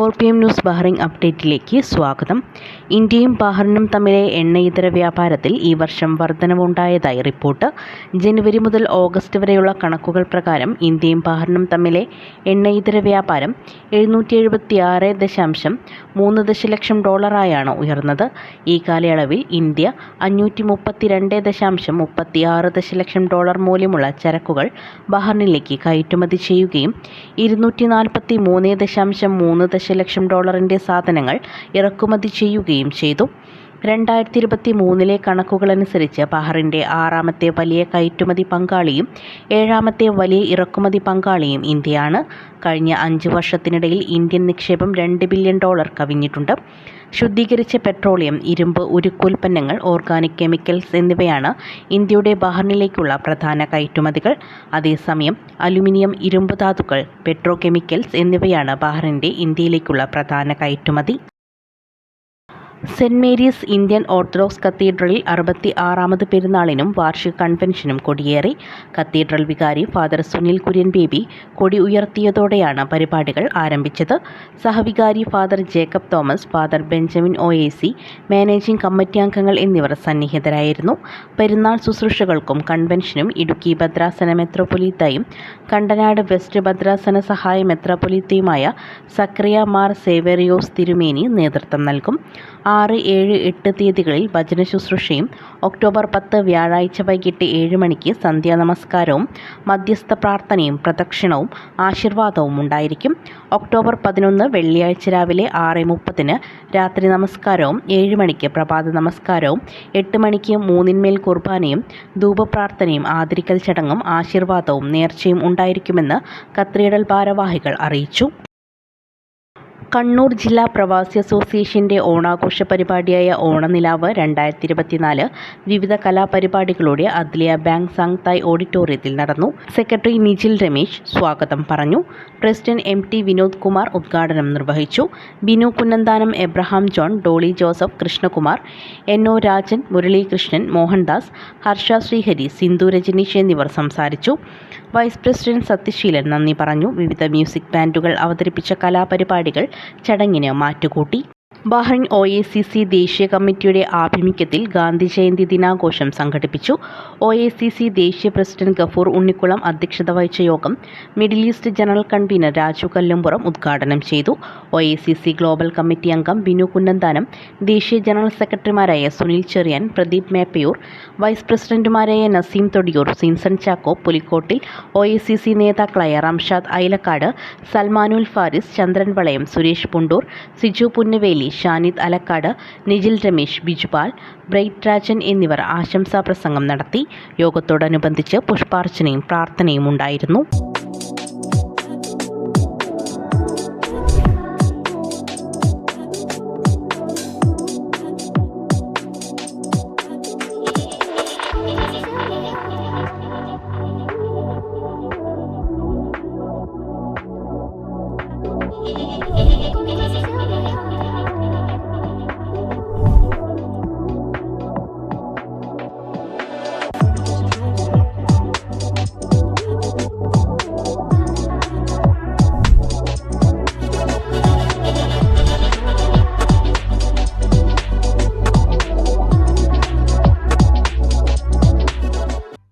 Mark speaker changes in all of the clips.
Speaker 1: four P M news Bahrain അപ്ഡേറ്റിലേക്ക് സ്വാഗതം. ഇന്ത്യയും ബഹ്റിനും തമ്മിലെ എണ്ണയിതര വ്യാപാരത്തിൽ ഈ വർഷം വർധനവുണ്ടായതായി റിപ്പോർട്ട്. ജനുവരി മുതൽ ഓഗസ്റ്റ് വരെയുള്ള കണക്കുകൾ പ്രകാരം ഇന്ത്യയും ബഹ്റിനും തമ്മിലെ എണ്ണയിതര വ്യാപാരം എഴുന്നൂറ്റി എഴുപത്തി ആറ് ദശാംശം മൂന്ന് ദശലക്ഷം ഡോളറായാണ് ഉയർന്നത്. ഈ കാലയളവിൽ ഇന്ത്യ അഞ്ഞൂറ്റി മുപ്പത്തി രണ്ട് ദശാംശം മുപ്പത്തി ആറ് ദശലക്ഷം ഡോളർ മൂല്യമുള്ള ചരക്കുകൾ ബഹ്റിനിലേക്ക് കയറ്റുമതി ചെയ്യുകയും ഇരുന്നൂറ്റി നാൽപ്പത്തി മൂന്ന് ദശാംശം മൂന്ന് ദശലക്ഷം ഡോളറിന്റെ സാധനങ്ങൾ ഇറക്കുമതി ചെയ്യുകയും ചെയ്തു. രണ്ടായിരത്തി ഇരുപത്തി മൂന്നിലെ കണക്കുകളനുസരിച്ച് ബഹറിന്റെ ആറാമത്തെ വലിയ കയറ്റുമതി പങ്കാളിയും ഏഴാമത്തെ വലിയ ഇറക്കുമതി പങ്കാളിയും ഇന്ത്യയാണ്. കഴിഞ്ഞ അഞ്ച് വർഷത്തിനിടയിൽ ഇന്ത്യൻ നിക്ഷേപം രണ്ട് ബില്യൺ ഡോളർ കവിഞ്ഞിട്ടുണ്ട്. ശുദ്ധീകരിച്ച പെട്രോളിയം ഇരുമ്പ് ഉരുക്കുൽപ്പന്നങ്ങൾ ഓർഗാനിക് കെമിക്കൽസ് എന്നിവയാണ് ഇന്ത്യയുടെ ബഹറിനിലേക്കുള്ള പ്രധാന കയറ്റുമതികൾ. അതേസമയം അലുമിനിയം ഇരുമ്പ് ധാതുക്കൾ പെട്രോ കെമിക്കൽസ് എന്നിവയാണ് ബഹറിന്റെ ഇന്ത്യയിലേക്കുള്ള പ്രധാന കയറ്റുമതി. സെന്റ് മേരീസ് ഇന്ത്യൻ ഓർത്തഡോക്സ് കത്തീഡ്രലിൽ അറുപത്തി ആറാമത് പെരുന്നാളിനും വാർഷിക കൺവെൻഷനും കൊടിയേറി. കത്തീഡ്രൽ വികാരി ഫാദർ സുനിൽ കുര്യൻ ബേബി കൊടി ഉയർത്തിയതോടെയാണ് പരിപാടികൾ ആരംഭിച്ചത്. സഹവികാരി father Jacob Thomas father Benjamin O A C managing committee അംഗങ്ങൾ എന്നിവർ സന്നിഹിതരായിരുന്നു. പെരുന്നാൾ ശുശ്രൂഷകൾക്കും കൺവെൻഷനും ഇടുക്കി ഭദ്രാസന മെത്രോപൊലീത്തയും കണ്ടനാട് വെസ്റ്റ് ഭദ്രാസന സഹായ മെത്രോപൊലീത്തയുമായ സക്രിയ മാർ സേവേറിയോസ് തിരുമേനി നേതൃത്വം നൽകും. ആറ് ഏഴ് എട്ട് തീയതികളിൽ ഭജന ശുശ്രൂഷയും ഒക്ടോബർ പത്ത് വ്യാഴാഴ്ച വൈകിട്ട് ഏഴ് മണിക്ക് സന്ധ്യാ നമസ്കാരവും മധ്യസ്ഥ പ്രാർത്ഥനയും പ്രദക്ഷിണവും ആശീർവാദവും ഉണ്ടായിരിക്കും. ഒക്ടോബർ പതിനൊന്ന് വെള്ളിയാഴ്ച രാവിലെ ആറ് മുപ്പതിന് രാത്രി നമസ്കാരവും ഏഴ് മണിക്ക് പ്രഭാത നമസ്കാരവും എട്ട് മണിക്ക് മൂന്നിന്മേൽ കുർബാനയും ധൂപപ്രാർത്ഥനയും ആദരിക്കൽ ചടങ്ങും ആശീർവാദവും നേർച്ചയും ഉണ്ടായിരിക്കുമെന്ന് കത്രീഡൽ ഭാരവാഹികൾ അറിയിച്ചു. കണ്ണൂർ ജില്ലാ പ്രവാസി അസോസിയേഷന്റെ ഓണാഘോഷ പരിപാടിയായ ഓണനിലാവ് രണ്ടായിരത്തി ഇരുപത്തിനാല് വിവിധ കലാപരിപാടികളോടെ അദ്ലിയ ബാങ്ക് സാങ്തായ് ഓഡിറ്റോറിയത്തിൽ നടന്നു. സെക്രട്ടറി നിജിൽ രമേശ് സ്വാഗതം പറഞ്ഞു. President M T Vinod Kumar ഉദ്ഘാടനം നിർവഹിച്ചു. ബിനു കുന്നന്താനം എബ്രഹാം ജോൺ ഡോളി ജോസഫ് കൃഷ്ണകുമാർ എൻ ഒ രാജൻ മുരളീകൃഷ്ണൻ മോഹൻദാസ് ഹർഷ ശ്രീഹരി സിന്ധു രജനീഷ് എന്നിവർ സംസാരിച്ചു. വൈസ് പ്രസിഡന്റ് സത്യശീലൻ നന്ദി പറഞ്ഞു. വിവിധ മ്യൂസിക് ബാൻഡുകൾ അവതരിപ്പിച്ച കലാപരിപാടികൾ ചടങ്ങിന് മാറ്റുകൂട്ടി. Bahrain O A C C ദേശീയ കമ്മിറ്റിയുടെ ആഭിമുഖ്യത്തിൽ ഗാന്ധി ജയന്തി ദിനാഘോഷം സംഘടിപ്പിച്ചു. ഒ എ സി സി ദേശീയ പ്രസിഡന്റ് ഗഫൂർ ഉണ്ണിക്കുളം അധ്യക്ഷത വഹിച്ച യോഗം middle east general convener Raju Kallumpuram ഉദ്ഘാടനം ചെയ്തു. O A C C global committee അംഗം ബിനു കുന്നന്താനം ദേശീയ ജനറൽ സെക്രട്ടറിമാരായ സുനിൽ ചെറിയാൻ പ്രദീപ് മേപ്പയൂർ വൈസ് പ്രസിഡന്റുമാരായ Naseem Thodiyoor Sinson Chacko Pulikottil O A C C നേതാക്കളായ റംഷാദ് ഐലക്കാട് സൽമാനുൽ ഫാരിസ് ചന്ദ്രൻ വളയം സുരേഷ് പുണ്ടൂർ സിജു പുന്നവേലി ഷാനിദ് അലക്കാട് നിജിൽ രമേശ് ബിജുപാൽ ബ്രൈറ്റ് രാജൻ എന്നിവർ ആശംസാ പ്രസംഗം നടത്തി. യോഗത്തോടനുബന്ധിച്ച് പുഷ്പാർച്ചനയും പ്രാർത്ഥനയും ഉണ്ടായിരുന്നു.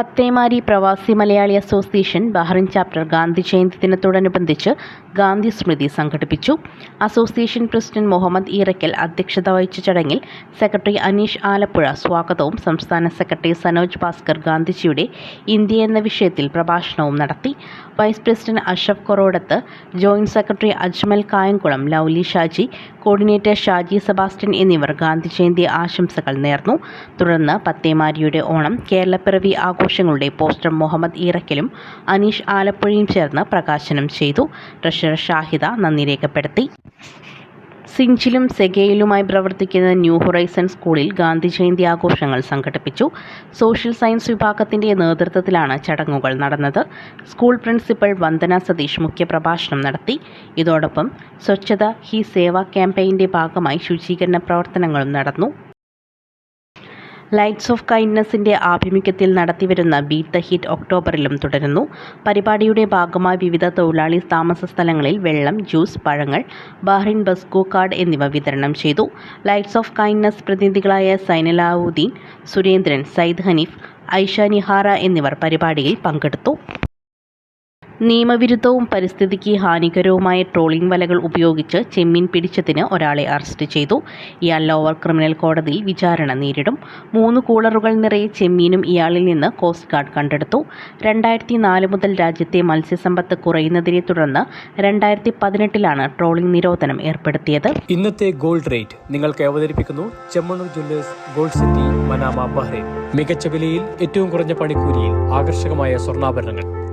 Speaker 1: Pathemari Pravasi Malayali association Bahrain chapter Gandhi Jayanti ദിനത്തോടനുബന്ധിച്ച് ഗാന്ധി സ്മൃതി സംഘടിപ്പിച്ചു. അസോസിയേഷൻ പ്രസിഡന്റ് മുഹമ്മദ് ഈറക്കൽ അധ്യക്ഷത വഹിച്ച ചടങ്ങിൽ സെക്രട്ടറി അനീഷ് ആലപ്പുഴ സ്വാഗതവും സംസ്ഥാന സെക്രട്ടറി സനോജ് ഭാസ്കർ ഗാന്ധിജിയുടെ ഇന്ത്യ എന്ന വിഷയത്തിൽ പ്രഭാഷണവും നടത്തി. Vice president Ashaf Korotath joint secretary Ajmal Kayamkulam Lovely Shaji coordinator Shaji Sebastian എന്നിവർ ഗാന്ധി ജയന്തി ആശംസകൾ നേർന്നു. തുടർന്ന് പത്തേമാരിയുടെ ഓണം കേരളപ്പിറവി ആഘോഷങ്ങളുടെ പോസ്റ്റർ മുഹമ്മദ് ഈറക്കലും അനീഷ് ആലപ്പുഴയും ചേർന്ന് പ്രകാശനം ചെയ്തു. ട്രഷറർ ഷാഹിദ നന്ദി രേഖപ്പെടുത്തി. സിഞ്ചിലും സെഗയിലുമായി പ്രവർത്തിക്കുന്ന ന്യൂ ഹൊറൈസൺ സ്കൂളിൽ ഗാന്ധി ജയന്തി ആഘോഷങ്ങൾ സംഘടിപ്പിച്ചു. സോഷ്യൽ സയൻസ് വിഭാഗത്തിന്റെ നേതൃത്വത്തിലാണ് ചടങ്ങുകൾ നടന്നത്. സ്കൂൾ പ്രിൻസിപ്പൽ വന്ദന സതീഷ് മുഖ്യപ്രഭാഷണം നടത്തി. ഇതോടൊപ്പം സ്വച്ഛത ഹി സേവ ക്യാമ്പയിന്റെ ഭാഗമായി ശുചീകരണ പ്രവർത്തനങ്ങളും നടന്നു. ലൈറ്റ്സ് ഓഫ് കൈൻഡ്നസിന്റെ ആഭിമുഖ്യത്തിൽ നടത്തിവരുന്ന ബീറ്റ് ദ ഹിറ്റ് ഒക്ടോബറിലും തുടരുന്നു. പരിപാടിയുടെ ഭാഗമായി വിവിധ തൊഴിലാളി താമസ സ്ഥലങ്ങളിൽ വെള്ളം ജ്യൂസ് പഴങ്ങൾ ബഹ്റിൻ ബസ്കോ കാർഡ് എന്നിവ വിതരണം ചെയ്തു. ലൈറ്റ്സ് ഓഫ് കൈൻഡ്നസ് പ്രതിനിധികളായ സൈനലാവുദ്ദീൻ സുരേന്ദ്രൻ സയ്യിദ് ഹനീഫ് ഐഷ നിഹാറ എന്നിവർ പരിപാടിയിൽ പങ്കെടുത്തു. നിയമവിരുദ്ധവും പരിസ്ഥിതിക്ക് ഹാനികരവുമായ ട്രോളിംഗ് വലകൾ ഉപയോഗിച്ച് ചെമ്മീൻ പിടിച്ചതിന് ഒരാളെ അറസ്റ്റ് ചെയ്തു. ഇയാൾ ലോവർ ക്രിമിനൽ കോടതിയിൽ വിചാരണ നേരിടും. മൂന്ന് കൂളറുകൾ നിറയെ ചെമ്മീനും ഇയാളിൽ നിന്ന് കോസ്റ്റ് ഗാർഡ് കണ്ടെടുത്തു. രണ്ടായിരത്തി നാല് മുതൽ രാജ്യത്തെ മത്സ്യസമ്പത്ത് കുറയുന്നതിനെ തുടർന്ന് രണ്ടായിരത്തി പതിനെട്ടിലാണ് ട്രോളിംഗ് നിരോധനം ഏർപ്പെടുത്തിയത്.
Speaker 2: ഇന്നത്തെ ഗോൾഡ് റേറ്റ് നിങ്ങൾക്ക് അവതരിപ്പിക്കുന്നു ഗോൾഡ് സിറ്റി മനാമ മികച്ച വിലയിൽ ഏറ്റവും കുറഞ്ഞ പണിക്കൂലിയിൽ ആകർഷകമായ സ്വർണാഭരണങ്ങൾ.